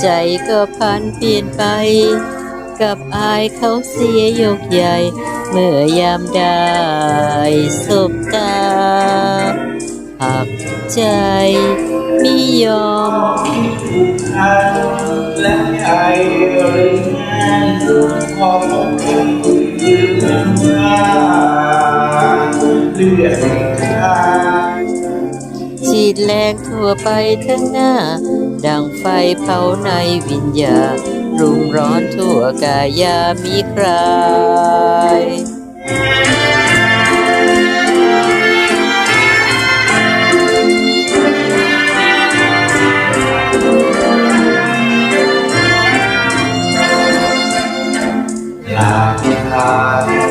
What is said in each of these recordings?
ใจก็พันเปลี่ยนไป กับอายเขาเสียยกใหญ่ เมื่อยามได้สบตาหักใจไม่ยอมทันและใจหรืองานพอผมลืมว่าเลือดข้าง ดแรงทั่วไปทั้งหน้า ดังไฟเผาในวิญญารุมร้อนทั่วกายามีใครอยากทา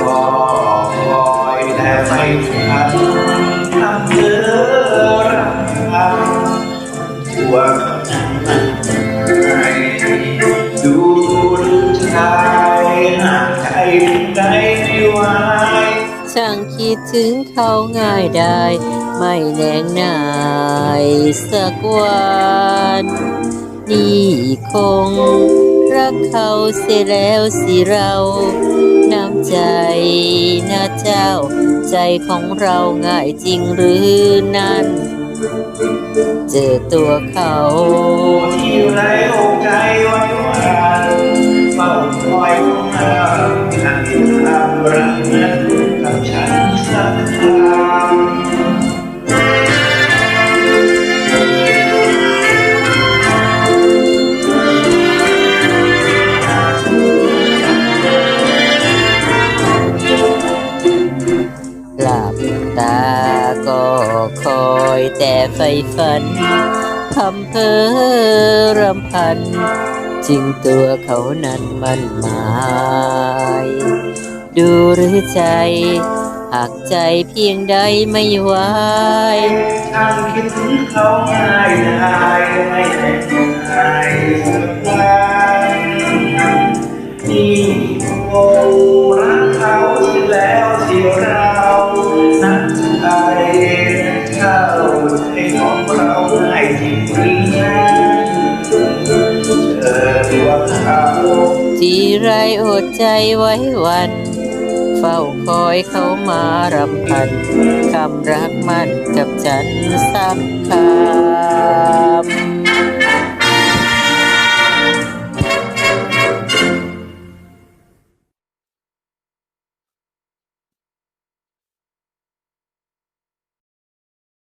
ช่างคิดถึงเขาง่ายได้ ไม่แนงนายสักวันนี่คง รักเขาเสียแล้วสิเรา น้ำใจนะเจ้า ใจของเราง่ายจริงหรือนั้นเจอตัวเขาที่ไรอกใจไว้วันเฝ้าคอยมาฉันทำรักนั้น ตาก็คอยแต่ไฟฝันทำเพอรำพัน จริงตัวเขานั้นมันหมาย ดูหรือใจ หากใจเพียงใดไม่ไหวช่างคิดถึงเขาง่ายได้ไม่ได้ง่ายสักวันนี่โอ้ ทีไรอดใจไว้วัน เฝ้าคอยเขามารำพัน คำรักมันกับฉันสักคา